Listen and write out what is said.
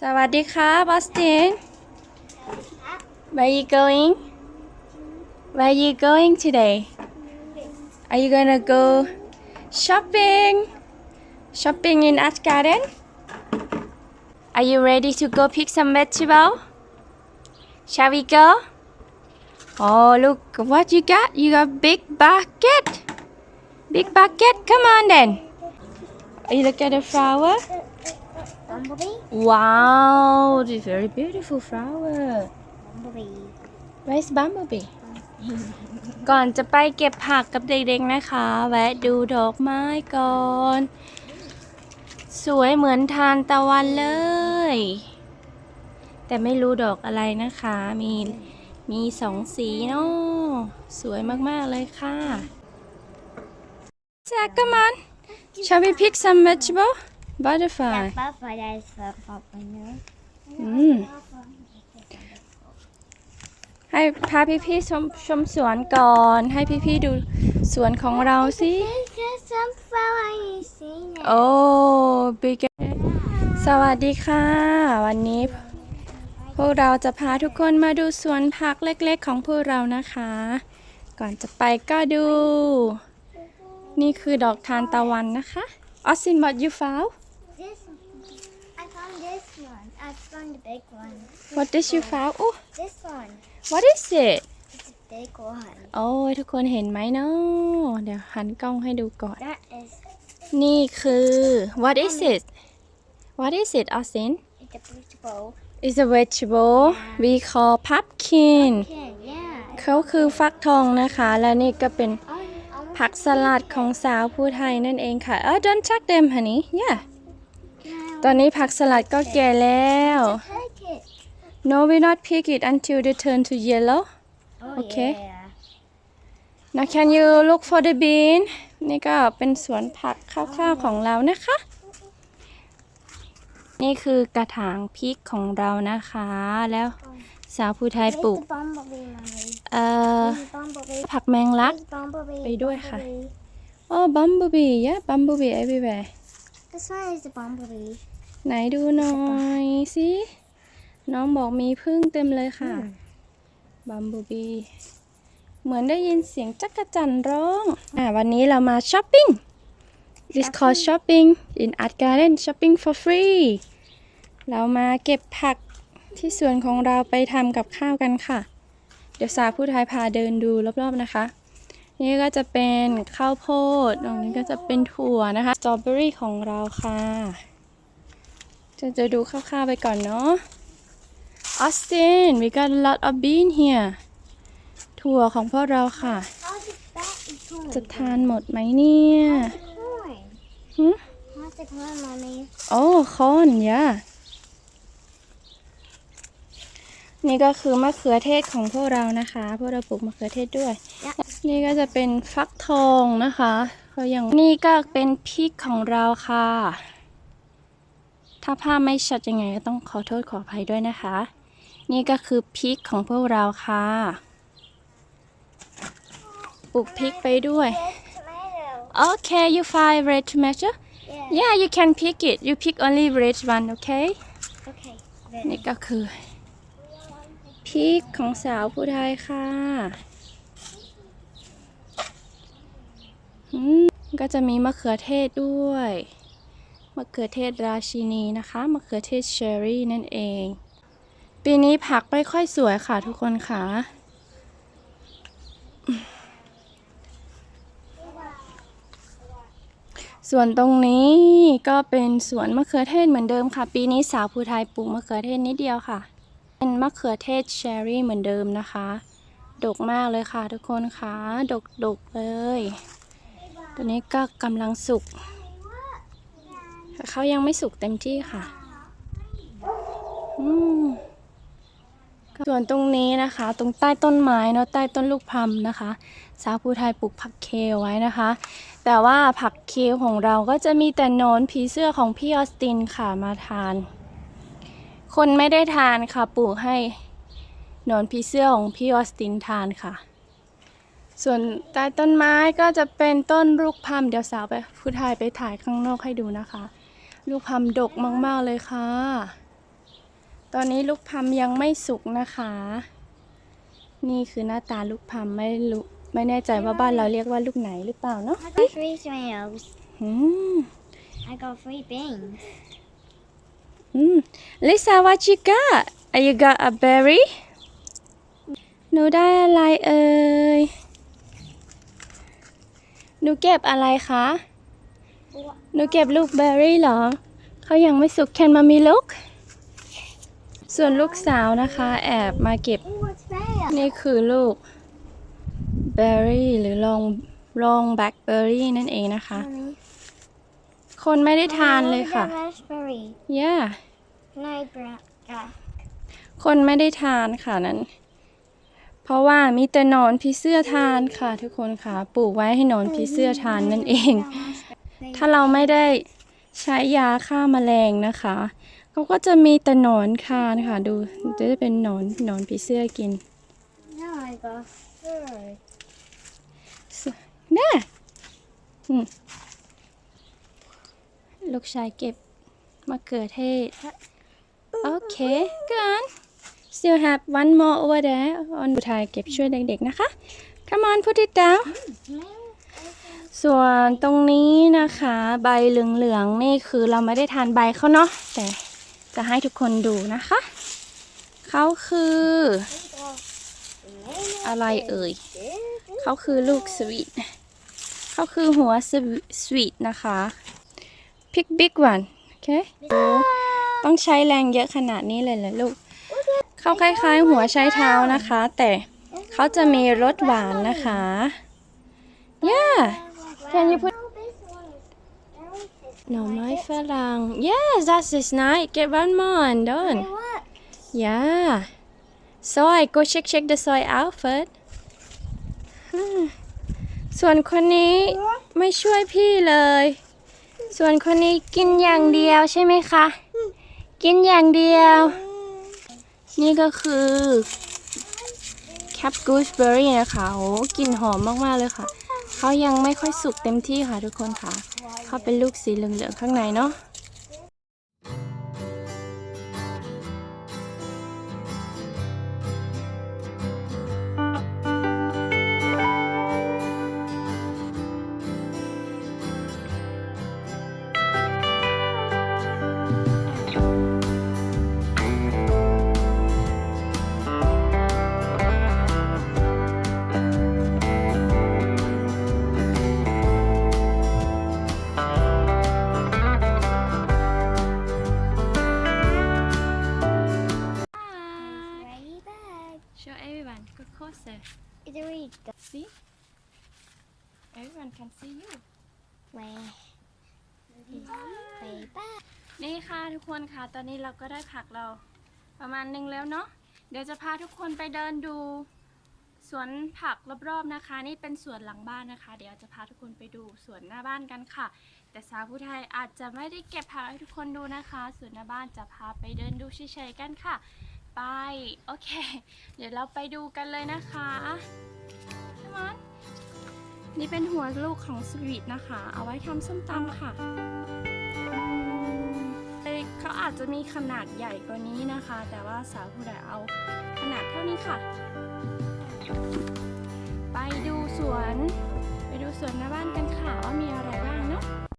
สวัสดีครับออสติน Where you going Where you going today Are you gonna go shopping Shopping in Art Garden Are you ready to go pick some vegetable Shall we go Oh look what you got You got big bucket Big bucket come on then You look at the flower Bumblebee? Wow, this very beautiful flower. Bumblebee. Where's bumblebee? ก่อนจะไปเก็บผักกับเด็กๆนะคะ แวะดูดอกไม้ก่อน สวยเหมือนทานตะวันเลย แต่ไม่รู้ดอกอะไรนะคะ มีมีสองสีเนาะสวยมากๆเลยค่ะ Jack, come on. Shall we pick some vegetable? Butterfly. That butterfly that is for Papa, no? อืมให้พาพี่ๆชมชมสวนก่อน ให้พี่ๆดูสวนของเราสิ Is there some flower you seen it? โอ้บิ๊กสวัสดีค่ะ วันนี้ พวกเราจะพาทุกคนมาดูสวนผักเล็กๆของพวกเรานะคะ ก่อนจะไปก็ดู นี่คือดอกทานตะวันนะคะออสซิน what you found This I found this one. I found the big one. what did you found โอ้ This one. what is it It's a big one. โอ้ยทุกคนเห็นไหมเนาะเดี๋ยวหันกล้องให้ดูก่อน That is นี่คือ what is it what is it Austin it's a vegetable. It's a vegetable we call pumpkin Okay, yeah. เขาคือฟักทองนะคะ และนี่ก็เป็น I, I want ผักสลัดของสาวผู้ไทยนั่นเองค่ะ เออ don't chuck them honey yeah ตอนนี้ผักสลัดก็แก่แล้ว to take it. no we not pick it until they turn to yellow Oh, Okay. yeah. now can you look for the bean นี่ก็เป็นสวนผักคร่าวๆของเรานะคะ นี่คือกระถางพริกของเรานะคะ แล้วสาวผู้ไทย Where's ปลูก the bumblebee, mommy? เอ่อ Where's the bumblebee? ผักแมงลัก Where's bumblebee? ไปด้วยค่ะ Bumblebee. อ๋อ bumblebee yeah bumblebee everywhere This one is the bumblebee. ไหนดูหน่อยสิน้องบอกมีพึ่งเต็มเลยค่ะ bumblebee เหมือนได้ยินเสียงจักรจันร้อง อ่าวันนี้เรามาช้อปปิ้ง this called shopping in art garden shopping for free เรามาเก็บผักที่สวนของเราไปทำกับข้าวกันค่ะ เดี๋ยวสาวผู้ไทยพาเดินดูรอบๆนะคะ นี่ก็จะเป็นข้าวโพด ตรงนี้ก็จะเป็นถั่วนะคะ สตรอเบอรี่ของเราค่ะ จะจะดูคร่าวๆไปก่อนเนาะ Austin we got a lot of bean here ถั่วของพวกเราค่ะ จะทานหมดไหมเนี่ย corn. หึ How's the corn, mommy? โอ้คอนยานี่ก็คือมะเขือเทศของพวกเรานะคะ พวกเราปลูกมะเขือเทศด้วย นี่ก็จะเป็นฟักทองนะคะก็อย่างนี่ก็เป็นพริกของเราค่ะ ถ้าภาพไม่ชัดยังไงก็ต้องขอโทษขออภัยด้วยนะคะ นี่ก็คือพริกของพวกเราค่ะ ปลูกพริกไปด้วย Tomato. Okay you find red tomato Yeah. Yeah you can pick it you pick only red one okay Okay. นี่ก็คือพริกของสาวผู้ไทยค่ะอืมก็จะมีมะเขือเทศด้วย มะเขือเทศราชินีนะคะมะเขือเทศเชอร์รี่นั่นเอง ปีนี้ผักไม่ค่อยสวยค่ะทุกคนค่ะ ส่วนตรงนี้ก็เป็นสวนมะเขือเทศเหมือนเดิมค่ะ ปีนี้สาวภูไทยปลูกมะเขือเทศนิดเดียวค่ะ เป็นมะเขือเทศเชอร์รี่เหมือนเดิมนะคะ ดกมากเลยค่ะทุกคนค่ะ ดกดกๆเลย ตัวนี้ก็กำลังสุก เขายังไม่สุกเต็มที่ค่ะส่วนตรงนี้นะคะ ตรงใต้ต้นไม้เนาะใต้ต้นลูกพลัมนะคะ สาวภูไทยปลูกผักเคลไว้นะคะ แต่ว่าผักเคลของเราก็จะมีแต่นอนผีเสื้อของพี่ออสตินค่ะมาทาน คนไม่ได้ทานค่ะปลูกให้นอนผีเสื้อของพี่ออสตินทานค่ะ ส่วนใต้ต้นไม้ก็จะเป็นต้นลูกพลัมเดี๋ยวสาวไปผู้ทยไปถ่ายข้างนอกให้ดูนะคะ ลูกพลัมดกมากๆเลยค่ะ ตอนนี้ลูกพัมยังไม่สุกนะคะ นี่คือหน้าตาลูกพัมไม่รู้ไม่แน่ใจว่าบ้านเราเรียกว่าลูกไหนหรือเปล่าเนาะ I got three tomatoes. อืม I got three beans. อืม Lisa what you got Are you got a berry หนูได้อะไรเอ่ย หนูเก็บอะไรคะ หนูเก็บลูกเบอร์รี่เหรอ เขายังไม่สุก Can mommy look ส่วนลูกสาวนะคะ แอบมาเก็บ นี่คือลูกเบอร์รี่หรือลองลองแบล็คเบอร์รี่นั่นเองนะคะ คนไม่ได้ทานเลยค่ะ yeah คนไม่ได้ทานค่ะนั้น เพราะว่ามีแต่หนอนผีเสื้อทานค่ะ ทุกคนค่ะ ปลูกไว้ให้หนอนผีเสื้อทานนั่นเอง ถ้าเราไม่ได้ใช้ยาฆ่าแมลงนะคะเขาก็จะมีแต่หนอนคานค่ะ ดูจะเป็นหนอนหนอนผีเสื้อกิน No, I got third. แน่อืมลูกชายเก็บมะเขือเทศ โอเค good still have one more over there on ผู้ชายเก็บช่วยเด็กๆนะคะ come on put it down ส่วนตรงนี้นะคะใบเหลืองๆนี่คือเราไม่ได้ทานใบเขาเนาะแต่จะให้ทุกคนดูนะคะเขาคืออะไรเอ่ยเขาคือลูกสวีทเขาคือหัวสวีทนะคะ pick big one โอเคต้องใช้แรงเยอะขนาดนี้เลยเหรอลูกเขาคล้ายๆ หัวใช้เท้านะคะ แต่เขาจะมีรสหวานนะคะ yeah Can you put- No, this one is- that one is หน่อไม้ฝรั่ง yes that's is nice get one more and done Hey, what? yeah soy go check check the soy out first อืมส่วนคนนี้ไม่ช่วยพี่เลย ส่วนคนนี้กินอย่างเดียวใช่ไหมคะ กินอย่างเดียว นี่ก็คือแคปกูสเบอร์รี่นะคะโอ้กลิ่นหอมมาก ๆ เลยค่ะ เขายังไม่ค่อยสุกเต็มที่ค่ะทุกคนค่ะ เขาเป็นลูกสีเหลืองๆข้างในเนาะ closer Is it ready? see everyone can see you Way. Way back. นี่ค่ะทุกคนค่ะ ตอนนี้เราก็ได้ผักเรา ประมาณหนึงแล้วเนาะ เดี๋ยวจะพาทุกคนไปเดินดูสวนผักรอบๆนะคะ นี่เป็นสวนหลังบ้านนะคะ เดี๋ยวจะพาทุกคนไปดูสวนหน้าบ้านกันค่ะ แต่สาวผู้ไทยอาจจะไม่ได้เก็บผักให้ทุกคนดูนะคะสวนหน้าบ้านจะพาไปเดินดูเฉยๆกันค่ะ ไป โอเค เดี๋ยวเราไปดูกันเลยนะคะพี่มอนนี่เป็นหัวลูกของสวีทนะคะ เอาไว้ทำส้มตำค่ะเขาอาจจะมีขนาดใหญ่กว่านี้นะคะ แต่ว่าสาวผู้ใดเอาขนาดเท่านี้ค่ะ ไปดูสวน ไปดูสวนหน้าบ้านกันค่ะว่ามีอะไรบ้างเนาะ